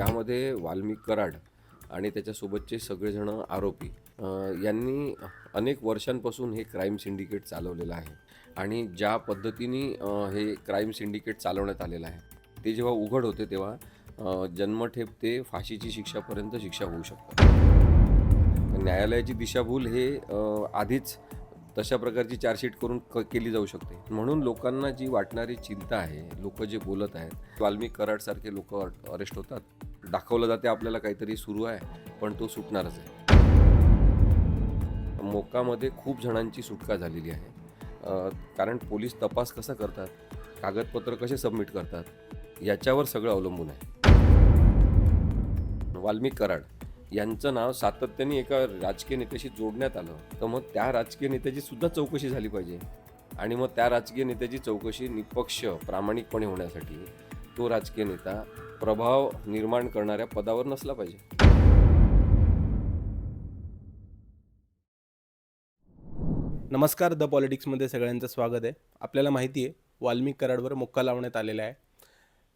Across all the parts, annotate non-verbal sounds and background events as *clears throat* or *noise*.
यामध्ये वाल्मिक कराड आणि त्याच्यासोबतचे सगळेजण आरोपी यांनी अनेक वर्षांपासून हे क्राईम सिंडिकेट चालवलेलं आहे. आणि ज्या पद्धतीने हे क्राईम सिंडिकेट चालवण्यात आलेलं आहे ते जेव्हा उघड होते तेव्हा जन्मठेप ते फाशीची शिक्षापर्यंत शिक्षा होऊ शकते. न्यायालयाची दिशाभूल हे आधीच तशा प्रकारची चार्जशीट करून क केली जाऊ शकते. म्हणून लोकांना जी वाटणारी चिंता आहे लोक जे बोलत आहेत वाल्मिक कराडसारखे लोक अरेस्ट होतात. दाखवलं जाते आपल्याला काहीतरी सुरू आहे पण तो सुटणारच आहे. मोकामध्ये खूप जणांची सुटका झालेली आहे. कारण पोलीस तपास कसा करतात कागदपत्र कसे सबमिट करतात याच्यावर सगळं अवलंबून आहे. वाल्मिक कराड यांचं नाव सातत्याने एका राजकीय नेत्याशी जोडण्यात आलं. तर मग त्या राजकीय नेत्याची सुद्धा चौकशी झाली पाहिजे. आणि मग त्या राजकीय नेत्याची चौकशी निपक्ष प्रामाणिकपणे होण्यासाठी तो राजकीय नेता प्रभाव निर्माण करणाऱ्या पदावर नसला पाहिजे. नमस्कार द पॉलिटिक्समध्ये सगळ्यांचं स्वागत आहे. आपल्याला माहिती आहे वाल्मिक कराडवर मुक्का लावण्यात आलेला आहे.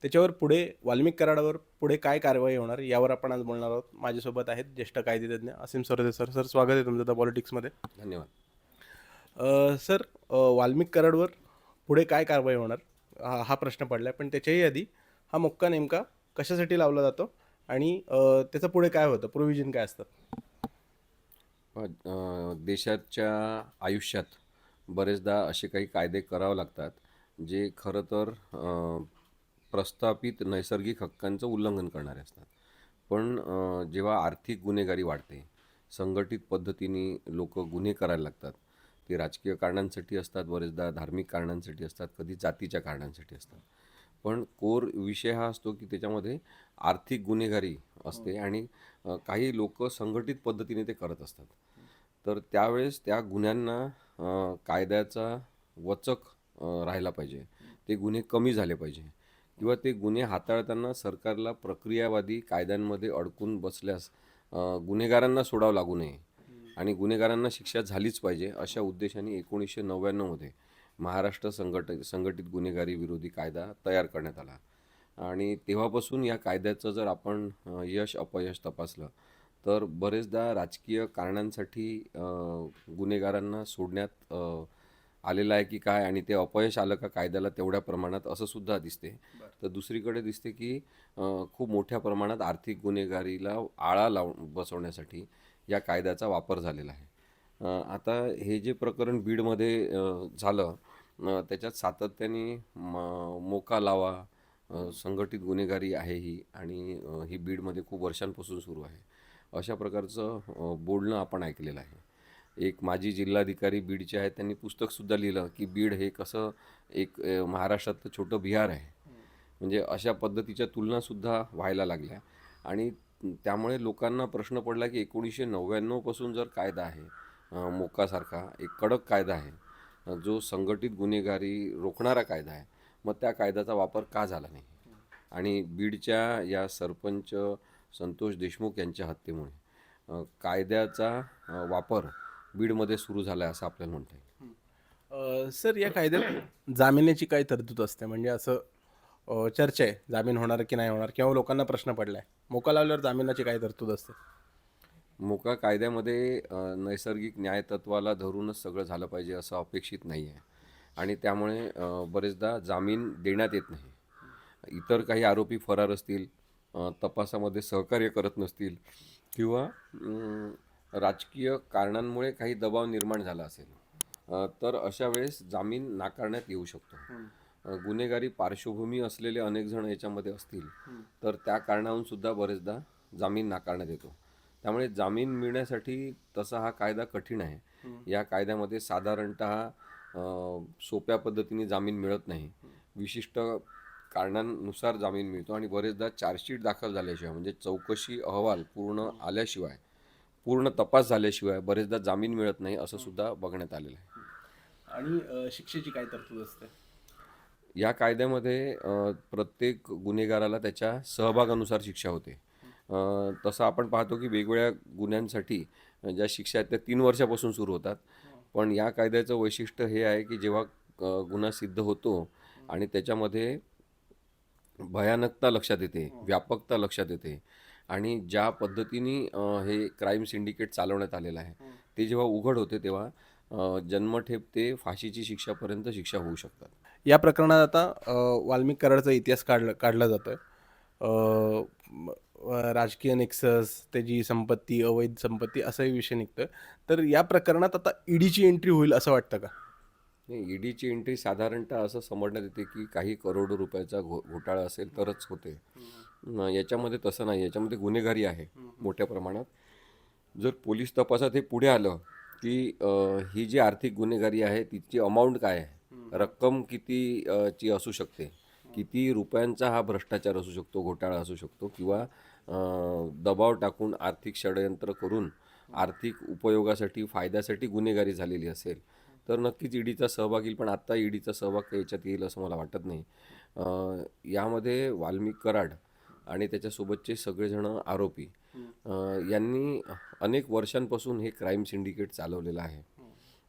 त्याच्यावर पुढे वाल्मिक कराडावर पुढे काय कारवाई होणार यावर आपण आज बोलणार आहोत. माझ्यासोबत आहेत ज्येष्ठ कायदेतज्ञ असीम सरदे सर. सर स्वागत आहे तुमचं द पॉलिटिक्समध्ये. धन्यवाद. सर वाल्मिक कराडवर पुढे काय कारवाई होणार हा हा प्रश्न पडला आहे पण त्याच्याही आधी हा मोक्का नेमका कशासाठी लावला जातो आणि त्याचं पुढे काय होतं प्रोव्हिजन काय असतं? देशाच्या आयुष्यात बरेचदा असे काही कायदे करावे लागतात जे खरं तर प्रस्थापित नैसर्गिक हक्कांचं उल्लंघन करणारे असतात. पण जेव्हा आर्थिक गुन्हेगारी वाढते संघटित पद्धतीने लोक गुन्हे करायला लागतात ते राजकीय कारणांसाठी असतात बरेचदा धार्मिक कारणांसाठी असतात कधी जातीच्या कारणांसाठी असतात. पण कोर विषय हा असतो की त्याच्यामध्ये आर्थिक गुन्हेगारी असते आणि काही लोक संघटित पद्धतीने ते करत असतात. तर त्यावेळेस त्या गुन्ह्यांना कायद्याचा वचक राहिला पाहिजे. ते गुन्हे कमी झाले पाहिजे. किंवा ते गुन्हे हाताळताना सरकारला प्रक्रियावादी कायद्यांमध्ये अडकून बसल्यास गुन्हेगारांना सोडावं लागू नये आणि गुन्हेगारांना शिक्षा झालीच पाहिजे अशा उद्देशाने एकोणीसशे नव्याण्णवमध्ये महाराष्ट्र संघट संघटित गुन्हेगारी विरोधी कायदा तयार करण्यात आला. आणि तेव्हापासून या कायद्याचं जर आपण यश अपयश तपासलं तर बरेचदा राजकीय कारणांसाठी गुन्हेगारांना सोडण्यात आलेलं आहे की काय आणि ते अपयश आलं का कायद्याला तेवढ्या प्रमाणात असं सुद्धा दिसते. तर दुसरीकडे दिसते की खूप मोठ्या प्रमाणात आर्थिक गुन्हेगारीला आळा लाव बसवण्यासाठी या कायद्याचा वापर झालेला आहे. आता हे जे प्रकरण बीडमध्ये झालं त्याच्यात सातत्याने म मोका लावा संघटित गुन्हेगारी आहे ही आणि ही बीडमध्ये खूप वर्षांपासून सुरू आहे. अशा प्रकारचं बोलणं आपण ऐकलेलं आहे. एक माजी जिल्हाधिकारी बीडचे आहेत त्यांनी पुस्तकसुद्धा लिहिलं की बीड हे कसं एक महाराष्ट्रातलं छोटं बिहार आहे. म्हणजे अशा पद्धतीच्या तुलनासुद्धा व्हायला लागल्या. आणि त्यामुळे लोकांना प्रश्न पडला की एकोणीसशे नव्याण्णवपासून जर कायदा आहे मोकासारखा एक कडक कायदा आहे जो संघटित गुन्हेगारी रोखणारा कायदा आहे मग त्या कायद्याचा वापर का झाला नाही? आणि बीडच्या या सरपंच संतोष देशमुख यांच्या हत्येमुळे कायद्याचा वापर बीडमध्ये सुरू झाला आहे असं आपल्याला म्हणता येईल. अ, सर या कायद्यात जामिनाची काय तरतूद असते? म्हणजे असं अ, चर्चा आहे जामीन होणार की नाही होणार किंवा लोकांना प्रश्न पडलाय. मोका लावल्यावर जामिनाची काय तरतूद असते? मोका कायद्यामध्ये अ, नैसर्गिक न्यायतत्वाला धरूनच सगळं झालं पाहिजे असं अपेक्षित नाही आहे. आणि त्यामुळे अ, बरेचदा जामीन देण्यात येत नाही. इतर काही आरोपी फरार असतील अ, तपासामध्ये सहकार्य करत नसतील किंवा अम, राजकीय कारणांमुळे काही दबाव निर्माण झाला असेल. तर अशा वेळेस जामीन नाकारण्यात येऊ शकतो. गुन्हेगारी पार्श्वभूमी असलेले अनेक जण याच्यामध्ये असतील. तर त्या कारणावरून सुद्धा बरेचदा जामीन नाकारण्यात येतो. त्यामुळे जामीन मिळण्यासाठी तसा हा कायदा कठीण आहे. या कायद्यामध्ये साधारणत सोप्या पद्धतीने जामीन मिळत नाही. विशिष्ट कारणांनुसार जामीन मिळतो आणि बरेचदा चार्जशीट दाखल झाल्याशिवाय म्हणजे चौकशी अहवाल पूर्ण आल्याशिवाय पूर्ण तपास झाल्याशिवाय बरेचदा जामीन मिळत नाही असं सुद्धा बघण्यात आलेलं आहे. आणि अ, शिक्षेची काय तरतूद असते? या कायद्यामध्ये अ, प्रत्येक गुन्हेगाराला त्याच्या सहभागानुसार शिक्षा होते. अ, तसं आपण पाहतो की वेगवेगळ्या गुन्ह्यांसाठी अ, ज्या शिक्षा आहेत त्या तीन वर्षापासून सुरू होतात. पण या कायद्याचं वैशिष्ट्य हे आहे की जेव्हा अ, गुन्हा सिद्ध होतो आणि त्याच्यामध्ये भयानकता लक्षात येते व्यापकता लक्षात येते आणि ज्या पद्धतीने हे क्राईम सिंडिकेट चालवण्यात आलेलं आहे ते जेव्हा उघड होते तेव्हा जन्मठेप ते फाशीची शिक्षापर्यंत शिक्षा होऊ शकतात. या प्रकरणात आता वाल्मिक कराडचा इतिहास काढला काढला अ, राजकीय नेक्सस त्याची संपत्ती अवैध संपत्ती असाही विषय निघतोय. तर या प्रकरणात आता ईडीची एंट्री होईल असं वाटतं का? ईडीची एंट्री साधारणतः असं समजण्यात येते की काही करोडो रुपयाचा घो घोटाळा असेल तरच होते. याच्यामध्ये तसं नाही. याच्यामध्ये गुन्हेगारी आहे मोठ्या प्रमाणात. जर पोलीस तपासात हे पुढे आलं की ही जी आर्थिक गुन्हेगारी आहे तिची अमाऊंट काय आहे? रक्कम किती ची असू शकते? किती रुपयांचा हा भ्रष्टाचार असू शकतो घोटाळा असू शकतो किंवा दबाव टाकून आर्थिक षडयंत्र करून आर्थिक उपयोगासाठी फायद्यासाठी गुन्हेगारी झालेली असेल तर नक्कीच ईडीचा सहभाग येईल. पण आत्ता ईडीचा सहभाग याच्यात येईल असं मला वाटत नाही. यामध्ये वाल्मिक कराड आणि त्याच्यासोबतचे सगळेजण आरोपी. अ, यांनी अनेक वर्षांपासून हे क्राईम सिंडिकेट चालवलेलं आहे.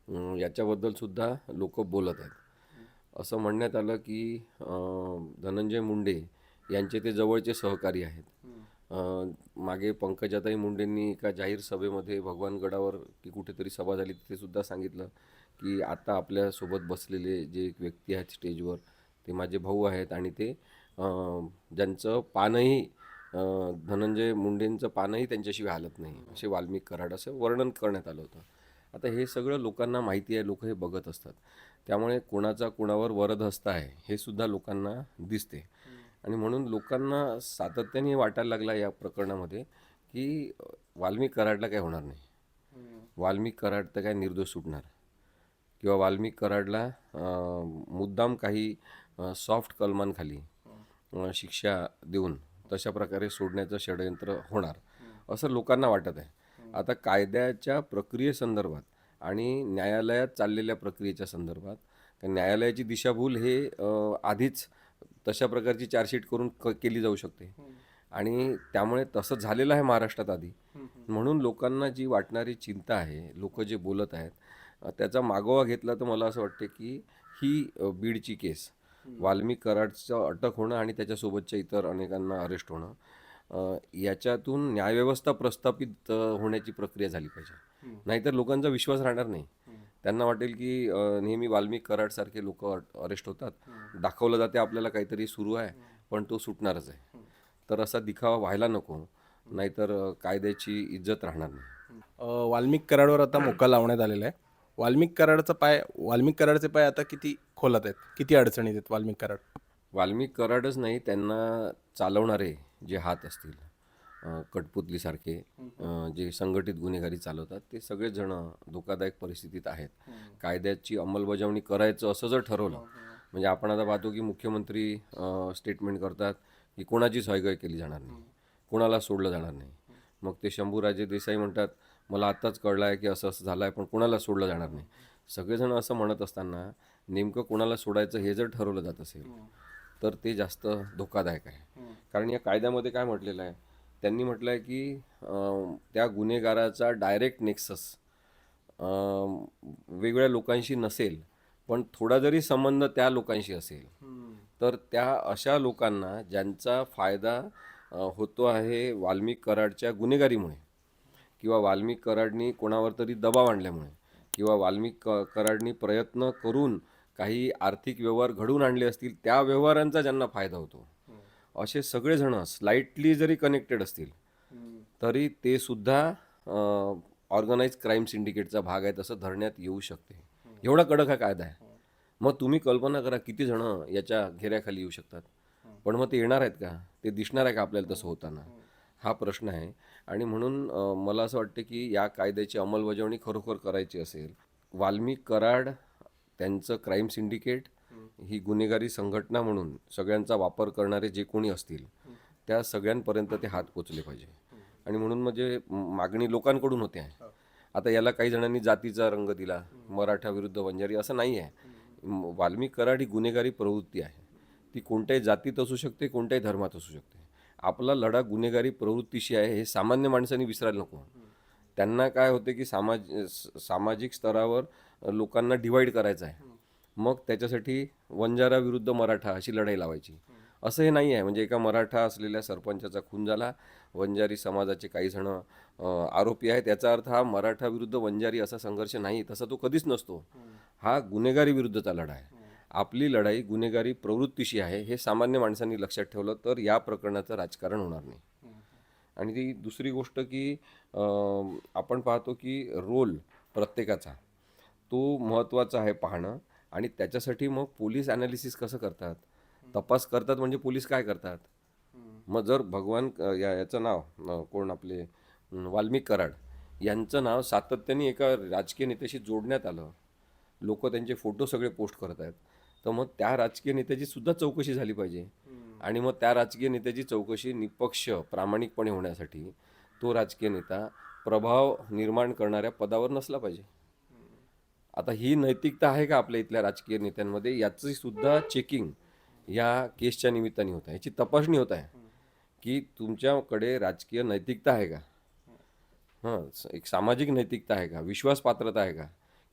अं, याच्याबद्दल सुद्धा लोक बोलत आहेत. असं म्हणण्यात आलं की धनंजय मुंडे यांचे ते जवळचे सहकारी आहेत. मागे पंकजाताई मुंडेंनी एका जाहीर सभेमध्ये भगवानगडावर की कुठेतरी सभा झाली तिथे सुद्धा सांगितलं की आता आपल्यासोबत बसलेले जे एक व्यक्ती आहेत स्टेजवर ते माझे भाऊ आहेत आणि ते ज्यांचं पानही धनंजय मुंडेंचं पानही त्यांच्याशिवाय हालत नाही. असे वाल्मिक कराड असं वर्णन करण्यात आलं होतं. आता हे सगळं लोकांना माहिती आहे लोक हे बघत असतात. त्यामुळे कोणाचा कोणावर वरदहस्त आहे हे सुद्धा लोकांना दिसते. आणि म्हणून लोकांना सातत्याने वाटायला लागला या प्रकरणामध्ये की वाल्मिक कराडला काय होणार नाही. वाल्मिक कराड तर काय निर्दोष सुटणार. किंवा वाल्मिक कराडला मुद्दाम काही सॉफ्ट कलमांखाली शिक्षा देऊन तशा प्रकारे सोडण्याचं षडयंत्र होणार असं लोकांना वाटत आहे. आता कायद्याच्या प्रक्रियेसंदर्भात आणि न्यायालयात चाललेल्या प्रक्रियेच्या संदर्भात न्यायालयाची दिशाभूल हे आधीच तशा प्रकारची चार्जशीट करून क केली जाऊ शकते. आणि त्यामुळे तसं झालेलं आहे महाराष्ट्रात आधी. म्हणून लोकांना जी वाटणारी चिंता आहे लोक जे बोलत आहेत त्याचा मागोवा घेतला तर मला असं वाटते की ही बीडची केस वाल्मिक कराडचं अटक होणं आणि त्याच्यासोबतच्या इतर अनेकांना अरेस्ट होणं याच्यातून न्यायव्यवस्था प्रस्थापित होण्याची प्रक्रिया झाली पाहिजे. नाहीतर लोकांचा विश्वास राहणार नाही. त्यांना वाटेल की नेहमी वाल्मिक कराडसारखे लोक अरेस्ट होतात. दाखवलं जाते आपल्याला काहीतरी सुरू आहे पण तो सुटणारच आहे. तर असा दिखावा व्हायला नको नाहीतर कायद्याची इज्जत राहणार नाही. वाल्मिक कराडवर आता *clears throat* मोका लावण्यात आलेला आहे. वाल्मिक कराडचा पाय वाल्मिक कराडचे पाय आता किती खोलात आहेत? किती अडचणीत आहेत वाल्मिक कराड? वाल्मिक कराडच नाही त्यांना चालवणारे जे हात असतील अ, जे संघटित गुन्हेगारी चालवतात ते सगळेच जण धोकादायक परिस्थितीत आहेत. कायद्याची अंमलबजावणी करायचं असं जर ठरवलं म्हणजे आपण आता पाहतो की मुख्यमंत्री स्टेटमेंट करतात की कोणाचीच हयगय केली जाणार नाही कोणाला सोडलं जाणार नाही. मग ते शंभूराजे देसाई म्हणतात मला आत्ताच कळलं आहे की असं असं झालं आहे पण कोणाला सोडलं जाणार नाही. सगळेजण असं म्हणत असताना नेमकं कोणाला सोडायचं हे जर ठरवलं जात असेल तर ते जास्त धोकादायक आहे. कारण या कायद्यामध्ये काय म्हटलेलं आहे त्यांनी म्हटलं आहे की त्या गुन्हेगाराचा डायरेक्ट नेक्सस वेगवेगळ्या लोकांशी नसेल पण थोडा जरी संबंध त्या लोकांशी असेल तर त्या अशा लोकांना ज्यांचा फायदा होतो आहे वाल्मिक कराडच्या गुन्हेगारीमुळे. किंवा वाल्मिक कराडनी कोणावर तरी दबाव आणल्यामुळे किंवा वाल्मिक क कराडनी प्रयत्न करून काही आर्थिक व्यवहार घडवून आणले असतील त्या व्यवहारांचा ज्यांना फायदा होतो. असे सगळेजण स्लाइटली जरी कनेक्टेड असतील तरी ते सुद्धा ऑर्गनाईज क्राईम सिंडिकेटचा भाग आहे तसं धरण्यात येऊ शकते. एवढा कडक हा कायदा आहे. मग तुम्ही कल्पना करा किती जण याच्या घेऱ्याखाली येऊ शकतात. पण मग ते येणार आहेत का? ते दिसणार आहे का आपल्याला तसं होताना? हा प्रश्न आहे. आणि म्हणून मला असं वाटतं की या कायद्याची अंमलबजावणी खरोखर करायची असेल. वाल्मिक कराड त्यांचं क्राईम सिंडिकेट ही गुन्हेगारी संघटना म्हणून सगळ्यांचा वापर करणारे जे कोणी असतील त्या सगळ्यांपर्यंत ते हात पोचले पाहिजे. आणि म्हणून म्हणजे मागणी लोकांकडून होते. आहे आता याला काही जणांनी जातीचा रंग दिला मराठा विरुद्ध वंजारी असं नाही आहे वाल्मिक कराड ही गुन्हेगारी प्रवृत्ती आहे. ती कोणत्याही जातीत असू शकते कोणत्याही धर्मात असू शकते. आपला लढा गुन्हेगारी प्रवृत्तीशी आहे हे सामान्य माणसांनी विसरायला नको त्यांना काय होते की सामाज स- सामाजिक स्तरावर लोकांना डिवाईड करायचं आहे. मग त्याच्यासाठी वंजारा विरुद्ध मराठा अशी लढाई लावायची. असं हे नाही आहे. म्हणजे एका मराठा असलेल्या सरपंचाचा खून झाला वंजारी समाजाचे काही जण आरोपी आहेत याचा अर्थ हा मराठा विरुद्ध वंजारी असा संघर्ष नाही तसा तो कधीच नसतो. हा गुन्हेगारी विरुद्धचा लढा आहे. आपली लढाई गुन्हेगारी प्रवृत्तीशी आहे हे सामान्य माणसांनी लक्षात ठेवलं तर या प्रकरणाचं राजकारण होणार नाही. आणि ती दुसरी गोष्ट की आपण पाहतो की रोल प्रत्येकाचा तो महत्त्वाचा आहे पाहणं आणि त्याच्यासाठी मग पोलीस ॲनालिसिस कसं करतात? तपास करतात म्हणजे पोलीस काय करतात? मग जर भगवान या याचं नाव कोण आपले वाल्मिक कराड यांचं नाव सातत्याने एका राजकीय नेत्याशी जोडण्यात आलं लोक त्यांचे फोटो सगळे पोस्ट करत आहेत. तर मग त्या राजकीय नेत्याची सुद्धा चौकशी झाली पाहिजे. आणि मग त्या राजकीय नेत्याची चौकशी निपक्ष प्रामाणिकपणे होण्यासाठी तो राजकीय नेता प्रभाव निर्माण करणाऱ्या पदावर नसला पाहिजे. आता ही नैतिकता आहे का आपल्या इथल्या राजकीय नेत्यांमध्ये? याची सुद्धा चेकिंग या केसच्या निमित्ताने होत आहे. याची तपासणी होत आहे की तुमच्याकडे राजकीय नैतिकता आहे का? हां एक सामाजिक नैतिकता आहे का? विश्वास पात्रता आहे का?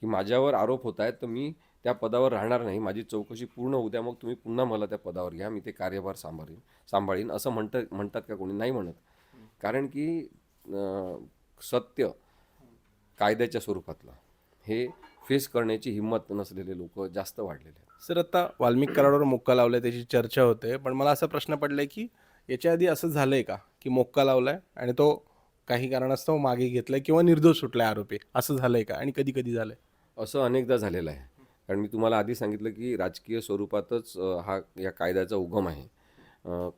की माझ्यावर आरोप होत आहेत तर मी त्या पदावर राहणार नाही. माझी चौकशी पूर्ण होऊ द्या. मग तुम्ही पुन्हा मला त्या पदावर घ्या. मी ते कार्यभार सांभाळीन सांभाळीन. असं म्हणत म्हणतात का कोणी? नाही म्हणत. कारण की सत्य कायद्याच्या स्वरूपातलं. हे फेस करण्याची हिंमत नसलेले लोक जास्त वाढलेले आहेत. सर आता वाल्मिक कराडावर मोक्का लावलाय त्याची चर्चा होते. पण मला असा प्रश्न पडलाय की याच्या आधी असं झालंय का? की मोक्का लावलाय आणि तो काही कारणास्तव मागे घेतलाय किंवा निर्दोष सुटलाय आरोपी. असं झालंय का? आणि कधी कधी झालंय? असं अनेकदा झालेलं आहे. कारण मी तुम्हाला आधी सांगितलं की राजकीय स्वरूपातच हा या कायद्याचा उगम आहे.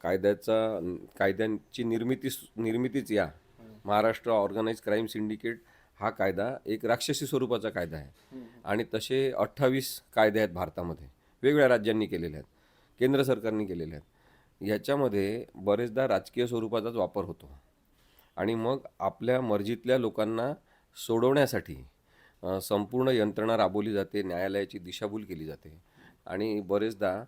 कायद्याचा कायद्यांची निर्मिती निर्मितीच या. महाराष्ट्र ऑर्गनाईज क्राईम सिंडिकेट हा कायदा एक राक्षसी स्वरूपाचा कायदा आहे. आणि तसे अठ्ठावीस कायदे आहेत भारतामध्ये. वेगवेगळ्या राज्यांनी केलेले आहेत. केंद्र सरकारने केलेले आहेत. याच्यामध्ये बरेचदा राजकीय स्वरूपाचाच वापर होतो. आणि मग आपल्या मर्जीतल्या लोकांना सोडवण्यासाठी संपूर्ण यंत्रणा राबवली जाते न्यायालयाची दिशाभूल केली जाते. आणि बरेचदा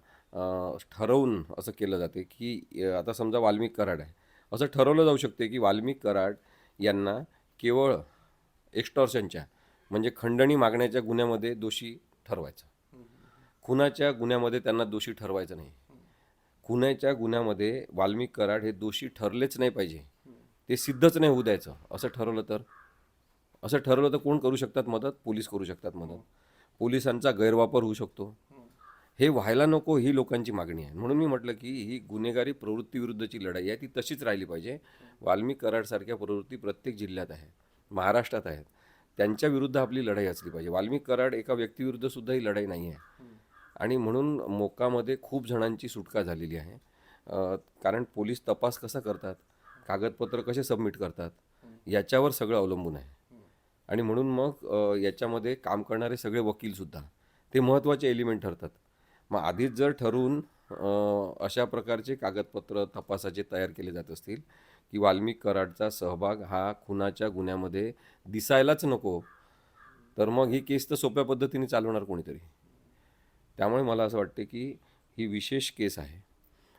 ठरवून असं केलं जाते की आता समजा वाल्मिक कराड आहे. असं ठरवलं जाऊ शकते की वाल्मिक कराड यांना केवळ एक्स्टॉर्शनच्या म्हणजे खंडणी मागण्याच्या गुन्ह्यामध्ये दोषी ठरवायचं. खुनाच्या गुन्ह्यामध्ये त्यांना दोषी ठरवायचं नाही. खुनाच्या गुन्ह्यामध्ये वाल्मिक कराड हे दोषी ठरलेच नाही पाहिजे. ते सिद्धच नाही होऊ द्यायचं. असं ठरवलं तर? असं ठरवलं तर कोण करू शकतात मदत? पोलीस करू शकतात मदत. पोलिसांचा गैरवापर होऊ शकतो. हे व्हायला नको ही लोकांची मागणी आहे. म्हणून मी म्हटलं की ही गुन्हेगारी प्रवृत्तीविरुद्धची लढाई आहे. ती तशीच राहिली पाहिजे. वाल्मिक कराडसारख्या प्रवृत्ती प्रत्येक जिल्ह्यात आहे. महाराष्ट्रात आहेत. त्यांच्या विरुद्ध आपली लढाई असली पाहिजे. वाल्मिक कराड एका व्यक्तीविरुद्ध सुद्धा ही लढाई नाही आहे. आणि म्हणून मोकामध्ये खूप जणांची सुटका झालेली आहे. कारण पोलीस तपास कसा करतात? कागदपत्र कसे सबमिट करतात? याच्यावर सगळं अवलंबून आहे. आणि म्हणून मग याच्यामध्ये काम करणारे सगळे वकीलसुद्धा ते महत्त्वाचे एलिमेंट ठरतात. मग आधीच जर ठरवून अशा प्रकारचे कागदपत्र तपासाचे तयार केले जात असतील की वाल्मिक कराडचा सहभाग हा खुनाच्या गुन्ह्यामध्ये दिसायलाच नको तर मग ही केस तर सोप्या पद्धतीने चालवणार कोणीतरी. त्यामुळे मला असं वाटते की ही विशेष केस आहे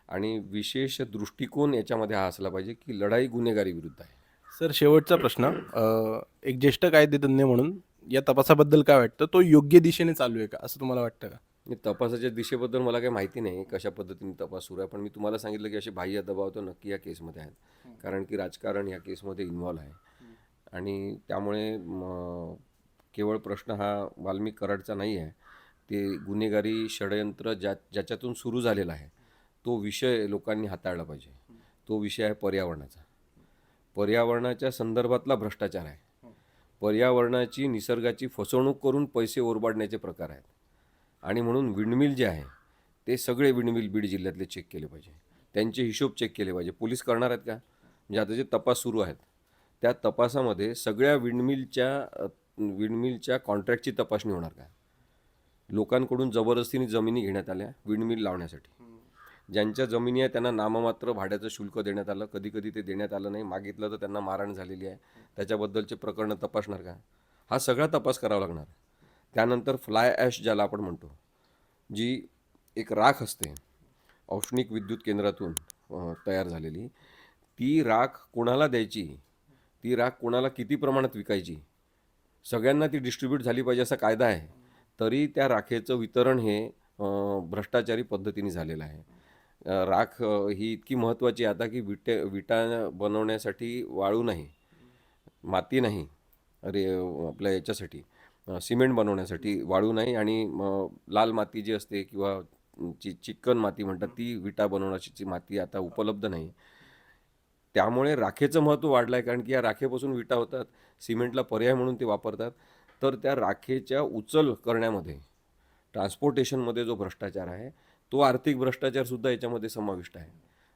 आणि विशेष दृष्टिकोन याच्यामध्ये हा असला पाहिजे की लढाई गुन्हेगारी विरुद्ध आहे. सर शेवटचा प्रश्न. एक ज्येष्ठ कायदेतज्ञ म्हणून या तपासाबद्दल काय वाटतं? तो योग्य दिशेने चालू आहे का? असं तुम्हाला वाटतं का? मी तपासाच्या दिशेबद्दल मला काही माहिती नाही कशा पद्धतीने तपास सुरू आहे पण मी तुम्हाला सांगितलं की असे बाह्य दबाव तर नक्की या केसमध्ये आहेत. कारण की राजकारण या केसमध्ये इन्व्हॉल्व आहे. आणि त्यामुळे म, केवळ प्रश्न हा वाल्मिक कराडचा नाही आहे. ते गुन्हेगारी षडयंत्र ज्या ज्याच्यातून सुरू झालेला आहे तो विषय लोकांनी हाताळला पाहिजे. तो विषय आहे पर्यावरणाचा. पर्यावरणाच्या संदर्भातला भ्रष्टाचार आहे. पर्यावरणाची निसर्गाची फसवणूक करून पैसे ओरबाडण्याचे प्रकार आहेत. आणि म्हणून विंडमिल जे आहे ते सगळे विंडमिल बीड जिल्ह्यातले चेक केले पाहिजे. त्यांचे हिशोब चेक केले पाहिजे. पोलीस करणार आहेत का? म्हणजे आता जे तपास सुरू आहेत त्या तपासामध्ये सगळ्या विंडमिलच्या विंडमिलच्या कॉन्ट्रॅक्टची तपासणी होणार का? लोकांकडून जबरदस्तीने जमिनी घेण्यात आल्या विंडमिल लावण्यासाठी. ज्यांच्या जमिनी आहे त्यांना नाममात्र भाड्याचं शुल्क देण्यात आलं. कधी कधी ते देण्यात आलं नाही. मागितलं तर त्यांना मारहाण झालेली आहे. त्याच्याबद्दलचे प्रकरणं तपासणार का? हा सगळा तपास करावा लागणार. त्यानंतर फ्लाय ॲश ज्याला आपण म्हणतो जी एक राख असते औष्णिक विद्युत केंद्रातून तयार झालेली ती राख कोणाला द्यायची? ती राख कोणाला किती प्रमाणात विकायची? सगळ्यांना ती डिस्ट्रीब्यूट झाली पाहिजे असा कायदा आहे. तरी त्या राखेचं वितरण हे भ्रष्टाचारी पद्धतीने झालेलं आहे. राख ही इतकी महत्त्वाची आहे आता की विटे विटा बनवण्यासाठी वाळू नाही माती नाही अरे आपल्या याच्यासाठी सिमेंट बनवण्यासाठी वाळू नाही आणि लाल माती जी असते किंवा जी चिकन माती म्हणतात ती विटा बनवण्याची माती आता उपलब्ध नाही. त्यामुळे राखेचं महत्त्व वाढलं आहे कारण की या राखेपासून विटा होतात सिमेंटला पर्याय म्हणून ते वापरतात. तर त्या राखेच्या उचल करण्यामध्ये ट्रान्सपोर्टेशनमध्ये जो भ्रष्टाचार आहे तो आर्थिक भ्रष्टाचारसुद्धा याच्यामध्ये समाविष्ट आहे.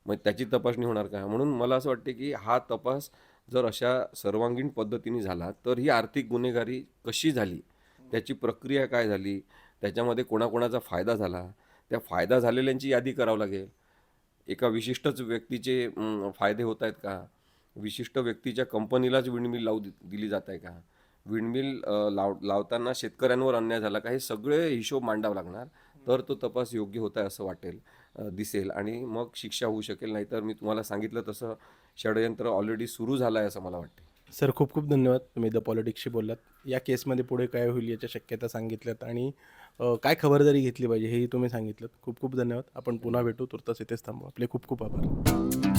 मग त्याची तपासणी होणार का? म्हणून मला असं वाटते की हा तपास जर अशा सर्वांगीण पद्धतीने झाला तर ही आर्थिक गुन्हेगारी कशी झाली? त्याची प्रक्रिया काय झाली? त्याच्यामध्ये कोणाकोणाचा फायदा झाला? त्या फायदा झालेल्यांची यादी करावं लागेल. एका विशिष्टच व्यक्तीचे फायदे होत आहेत का? विशिष्ट व्यक्तीच्या कंपनीलाच विंडमिल लावू दिली जात आहे का? विंडमिल लाव लावताना शेतकऱ्यांवर अन्याय झाला का? हे सगळे हिशोब मांडावं लागणार. तर तो तपास योग्य होत आहे असं वाटेल दिसेल. आणि मग शिक्षा होऊ शकेल नाही तर मी तुम्हाला सांगितलं तसं षडयंत्र ऑलरेडी सुरू झालं आहे असं मला वाटते सर खूप खूप धन्यवाद तुम्ही द पॉलिटिक्सशी बोललात. या केसमध्ये पुढे काय होईल याच्या शक्यता सांगितल्यात आणि काय खबरदारी घेतली पाहिजे हेही तुम्ही सांगितलं खूप खूप धन्यवाद. आपण पुन्हा भेटू. तुर्तास इथेच थांबू. आपले खूप खूप आभार.